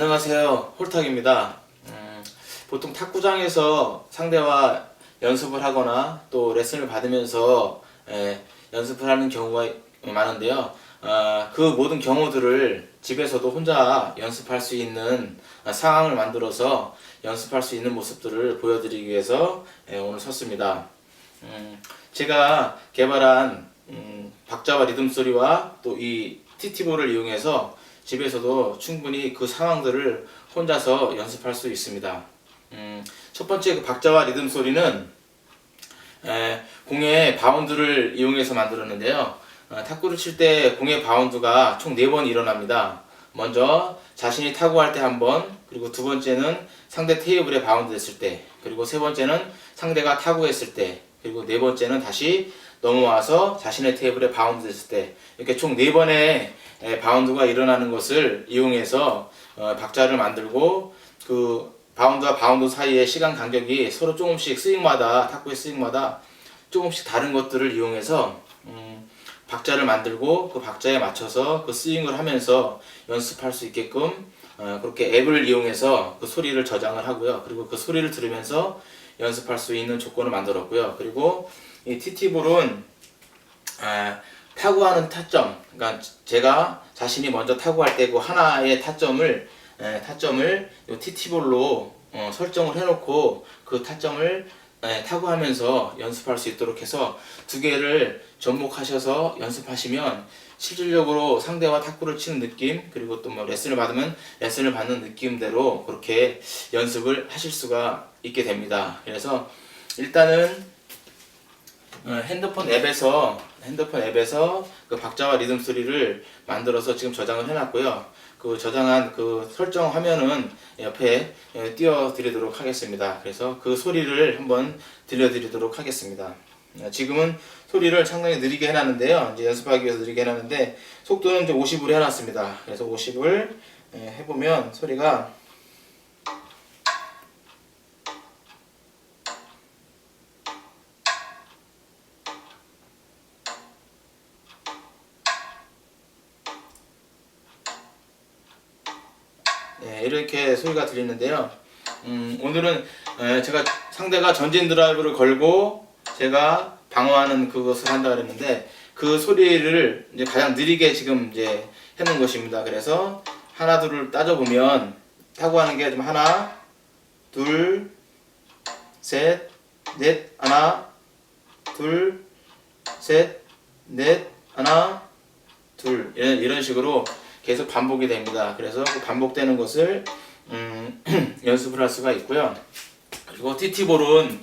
안녕하세요. 홀탁입니다. 음, 보통 탁구장에서 상대와 연습을 하거나 또 레슨을 받으면서 에, 연습을 하는 경우가 많은데요. 아, 그 모든 경우들을 집에서도 혼자 연습할 수 있는 아, 상황을 만들어서 연습할 수 있는 모습들을 보여드리기 위해서 에, 오늘 섰습니다. 음, 제가 개발한 음, 박자와 리듬 소리와 또 이 TT볼을 이용해서 집에서도 충분히 그 상황들을 혼자서 연습할 수 있습니다. 음, 첫 번째 그 박자와 리듬 소리는 에, 공의 바운드를 이용해서 만들었는데요. 어, 탁구를 칠 때 공의 바운드가 총 4번 일어납니다. 먼저 자신이 타구할 때 한 번, 그리고 두 번째는 상대 테이블에 바운드 했을 때, 그리고 세 번째는 상대가 타구했을 때, 그리고 네 번째는 다시 넘어와서 자신의 테이블에 바운드 했을 때, 이렇게 총네 번의 에, 바운드가 일어나는 것을 이용해서 어, 박자를 만들고 그 바운드와 바운드 사이의 시간 간격이 서로 조금씩 스윙마다 탁구의 스윙마다 조금씩 다른 것들을 이용해서 음, 박자를 만들고 그 박자에 맞춰서 그 스윙을 하면서 연습할 수 있게끔 어, 그렇게 앱을 이용해서 그 소리를 저장을 하고요. 그리고 그 소리를 들으면서 연습할 수 있는 조건을 만들었고요. 그리고 이 TT볼은 아, 타구하는 타점, 그러니까 제가 자신이 먼저 타구할 때그 하나의 타점을 에, 타점을 요 TT볼로 어, 설정을 해놓고 그 타점을 에, 타구하면서 연습할 수 있도록 해서 두 개를 접목하셔서 연습하시면 실질적으로 상대와 탁구를 치는 느낌 그리고 또 뭐 레슨을 받으면 레슨을 받는 느낌대로 그렇게 연습을 하실 수가 있게 됩니다. 그래서 일단은 어, 핸드폰 앱에서 핸드폰 앱에서 그 박자와 리듬 소리를 만들어서 지금 저장을 해놨고요. 그 저장한 그 설정 화면은 옆에 예, 띄워드리도록 하겠습니다. 그래서 그 소리를 한번 들려드리도록 하겠습니다. 어, 지금은 소리를 상당히 느리게 해놨는데요. 이제 연습하기 위해서 느리게 해놨는데 속도는 이제 50으로 해놨습니다. 그래서 50을 예, 해보면 소리가 네, 이렇게 소리가 들리는데요. 음, 오늘은 에, 제가 상대가 전진 드라이브를 걸고 제가 방어하는 그것을 한다 그랬는데 그 소리를 이제 가장 느리게 지금 이제 해놓은 것입니다. 그래서 하나 둘을 따져보면 타고 하는 게 좀 하나 둘 셋 넷 하나 둘 셋 넷 하나 둘 이런 이런 식으로 계속 반복이 됩니다. 그래서 그 반복되는 것을 음, 연습을 할 수가 있고요. 그리고 TT볼은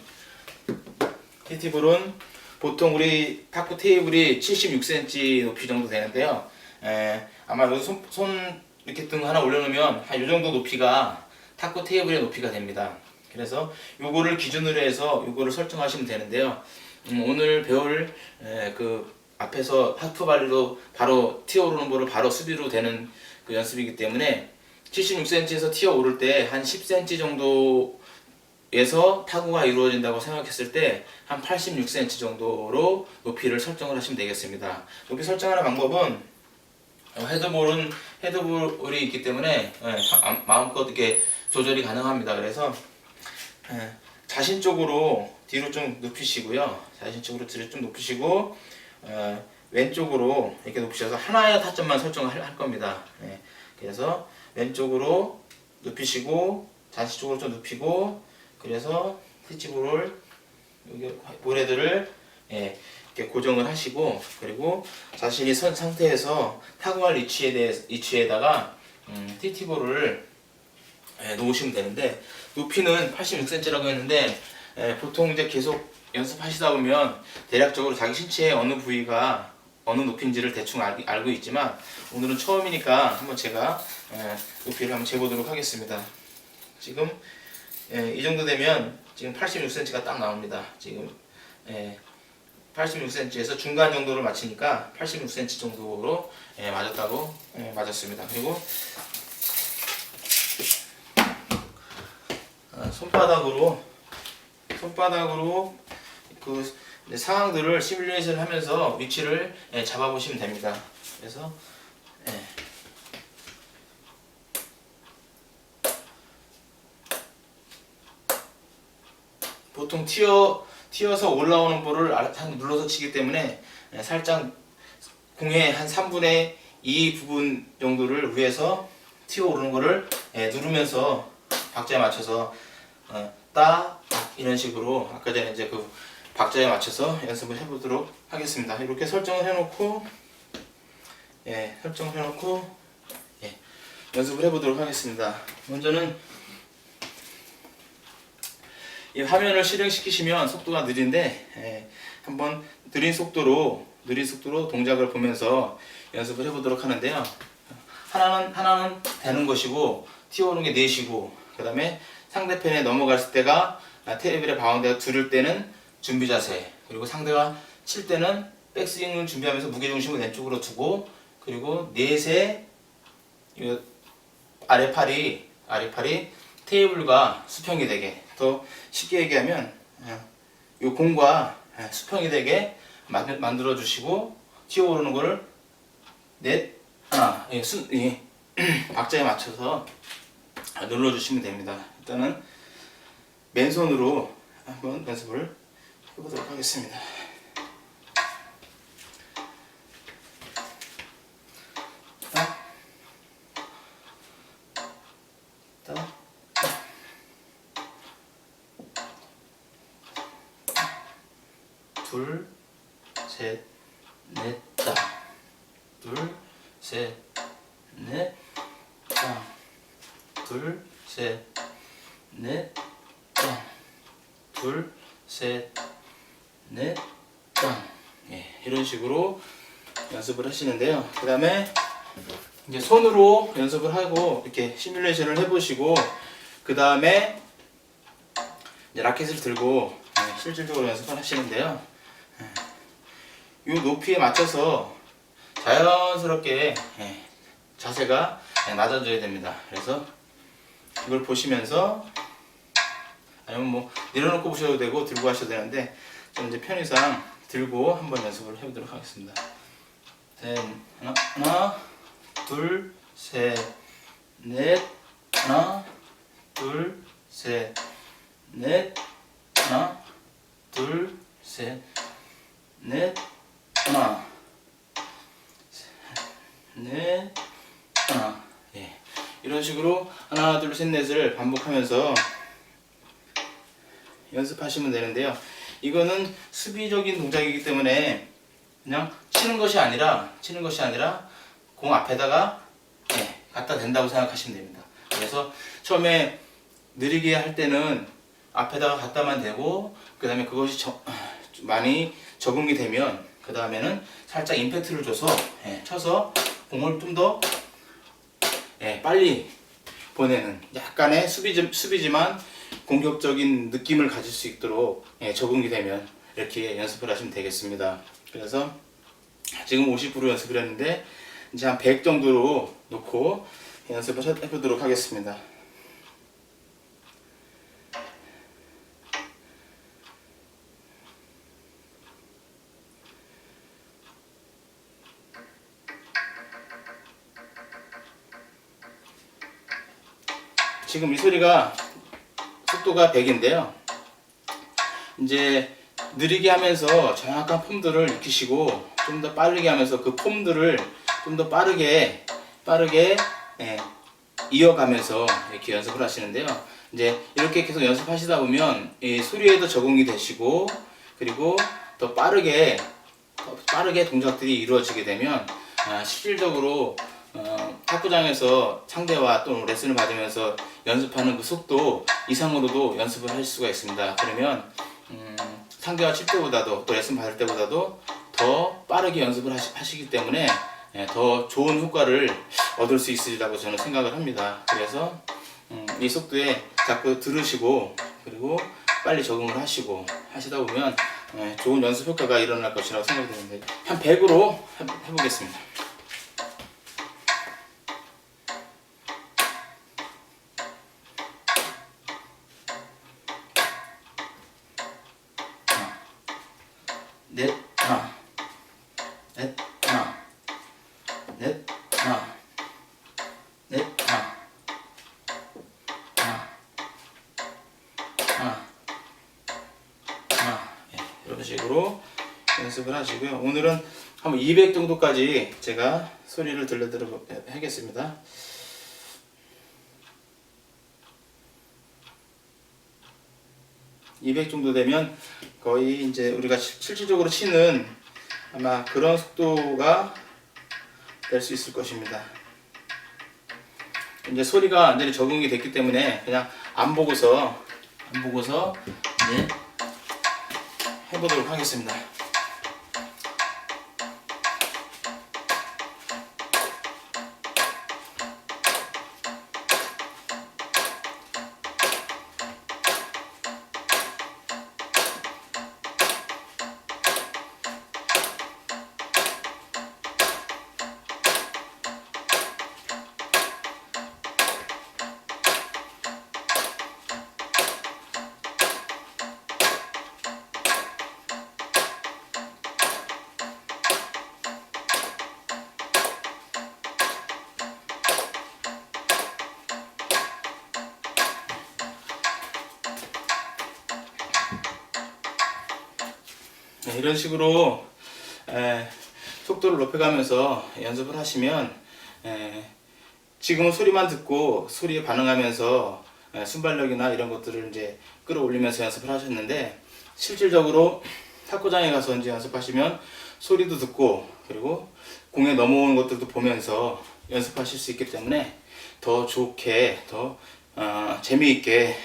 TT볼은 보통 우리 탁구 테이블이 76cm 높이 정도 되는데요. 에, 아마 손, 손 이렇게 등 하나 올려놓으면 한 이 정도 높이가 탁구 테이블의 높이가 됩니다. 그래서 요거를 기준으로 해서 요거를 설정하시면 되는데요. 음, 오늘 배울 에, 그 앞에서 하프 발리로 바로 튀어오르는 볼을 바로 수비로 되는 그 연습이기 때문에 76cm에서 튀어 오를 때 한 10cm 정도에서 타구가 이루어진다고 생각했을 때 한 86cm 정도로 높이를 설정을 하시면 되겠습니다. 높이 설정하는 방법은 어, 헤드볼은 헤드볼이 있기 때문에 예, 마- 마음껏 이렇게 조절이 가능합니다. 그래서 예, 자신 쪽으로 뒤로 좀 눕히시고요. 자신 쪽으로 뒤로 좀 눕히시고 어, 왼쪽으로 이렇게 높이셔서 하나의 타점만 설정을 할, 할 겁니다. 예, 그래서 왼쪽으로 눕히시고 자신 쪽으로 좀 눕히고 그래서 티치볼을 여기 볼헤드를 예, 이렇게 고정을 하시고 그리고 자신이 선 상태에서 타구할 위치에 대해 위치에다가 음, 티티볼을 예, 놓으시면 되는데 높이는 86cm라고 했는데 예, 보통 이제 계속 연습하시다 보면 대략적으로 자기 신체의 어느 부위가 어느 높이인지를 대충 알, 알고 있지만 오늘은 처음이니까 한번 제가 예, 높이를 한번 재보도록 하겠습니다. 지금 예, 이 정도 되면 지금 86cm가 딱 나옵니다. 지금 예, 86cm에서 중간 정도를 맞추니까 86cm 정도로 예, 맞았다고 예, 맞았습니다. 그리고 아, 손바닥으로 손바닥으로 그 네, 상황들을 시뮬레이션 하면서 위치를 예, 잡아보시면 됩니다. 그래서 예. 보통 튀어 튀어서 올라오는 볼을 한 눌러서 치기 때문에 예, 살짝 공의 한 3분의 2 부분 정도를 위에서 튀어 오르는 거를 예, 누르면서 박자에 맞춰서 어, 따 이런 식으로 아까 전에 이제 그 박자에 맞춰서 연습을 해보도록 하겠습니다. 이렇게 설정을 해놓고 예 설정을 해놓고 예, 연습을 해보도록 하겠습니다. 먼저는 이 화면을 실행시키시면 속도가 느린데 예, 한번 느린 속도로 느린 속도로 동작을 보면서 연습을 해보도록 하는데요. 하나는 하나는 되는 것이고 튀어오는 게 넷이고 그 다음에 상대편에 넘어갔을 때가 아, 테이블에 바운드가 두를 때는 준비 자세 그리고 상대가 칠 때는 백스윙을 준비하면서 무게 중심을 왼쪽으로 두고 그리고 넷에 이 아래 팔이 아래 팔이 테이블과 수평이 되게 더 쉽게 얘기하면 어, 이 공과 어, 수평이 되게 만- 만들어 주시고 튀어 오르는 거를 넷 하나 예, 순, 예, 박자에 맞춰서 눌러 주시면 됩니다. 일단은 맨손으로 한번 연습을 해보도록 하겠습니다. 둘, 셋, 넷, 땅. 둘, 셋, 넷, 땅. 둘, 셋, 넷, 땅. 둘, 셋, 넷, 땅. 예, 이런 식으로 연습을 하시는데요. 그 다음에 이제 손으로 연습을 하고 이렇게 시뮬레이션을 해보시고 그 다음에 라켓을 들고 예, 실질적으로 연습을 하시는데요. 이 높이에 맞춰서 자연스럽게 예, 자세가 예, 낮아져야 됩니다. 그래서 이걸 보시면서 아니면 뭐 내려놓고 보셔도 되고 들고 하셔도 되는데 좀 이제 편의상 들고 한번 연습을 해보도록 하겠습니다. 셋, 하나, 하나, 둘, 셋, 넷, 하나, 둘, 셋, 넷, 하나, 둘, 셋, 넷, 하나, 셋, 넷, 하나. 예. 이런 식으로 하나, 둘, 셋, 넷을 반복하면서 연습하시면 되는데요. 이거는 수비적인 동작이기 때문에 그냥 치는 것이 아니라 치는 것이 아니라 공 앞에다가 예, 갖다 댄다고 생각하시면 됩니다. 그래서 처음에 느리게 할 때는 앞에다가 갖다만 대고 그 다음에 그것이 저- 좀 많이 적응이 되면 그 다음에는 살짝 임팩트를 줘서 예, 쳐서 공을 좀더 예, 빨리 보내는 약간의 수비, 수비지만 공격적인 느낌을 가질 수 있도록 예, 적응이 되면 이렇게 연습을 하시면 되겠습니다. 그래서 지금 50% 연습을 했는데 이제 한 100 정도로 놓고 연습을 해- 해보도록 하겠습니다. 지금 이 소리가 속도가 100인데요. 이제 느리게 하면서 정확한 폼들을 익히시고 좀 더 빠르게 하면서 그 폼들을 좀 더 빠르게 빠르게 예, 이어가면서 이렇게 연습을 하시는데요. 이제 이렇게 계속 연습하시다 보면 이 소리에도 적응이 되시고 그리고 더 빠르게 더 빠르게 동작들이 이루어지게 되면 아, 실질적으로 어, 탁구장에서 상대와 또 레슨을 받으면서 연습하는 그 속도 이상으로도 연습을 할 수가 있습니다. 그러면 음, 상대와 칠 때보다도 또 레슨 받을 때보다도 더 빠르게 연습을 하시, 기 때문에 예, 더 좋은 효과를 얻을 수 있으리라고 저는 생각을 합니다. 그래서 음, 이 속도에 자꾸 들으시고 그리고 빨리 적응을 하시고 하시다 보면 예, 좋은 연습 효과가 일어날 것이라고 생각되는데 한 100으로 해보겠습니다. 넷 하나. 넷 하나. 넷 하나. 넷 하나. 하나. 하나. 이런 식으로 연습을 하시고요. 오늘은 한번 200 정도까지 제가 소리를 들려드려 하겠습니다. (200) 정도 되면 거의 이제 우리가 실- 실질적으로 치는 아마 그런 속도가 될 수 있을 것입니다. 이제 소리가 완전히 적응이 됐기 때문에 그냥 안 보고서 안 보고서 이제 해보도록 하겠습니다. 이런 식으로 에, 속도를 높여가면서 연습을 하시면 에, 지금은 소리만 듣고 소리에 반응하면서 에, 순발력이나 이런 것들을 이제 끌어올리면서 연습을 하셨는데 실질적으로 탁구장에 가서 이제 연습하시면 소리도 듣고 그리고 공에 넘어오는 것들도 보면서 연습하실 수 있기 때문에 더 좋게 더 어, 재미있게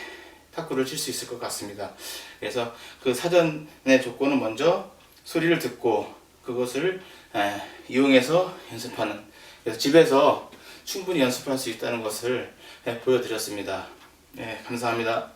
탁구를 칠 수 있을 것 같습니다. 그래서 그 사전의 조건은 먼저 소리를 듣고 그것을 에, 이용해서 연습하는 그래서 집에서 충분히 연습할 수 있다는 것을 에, 보여드렸습니다. 네, 감사합니다.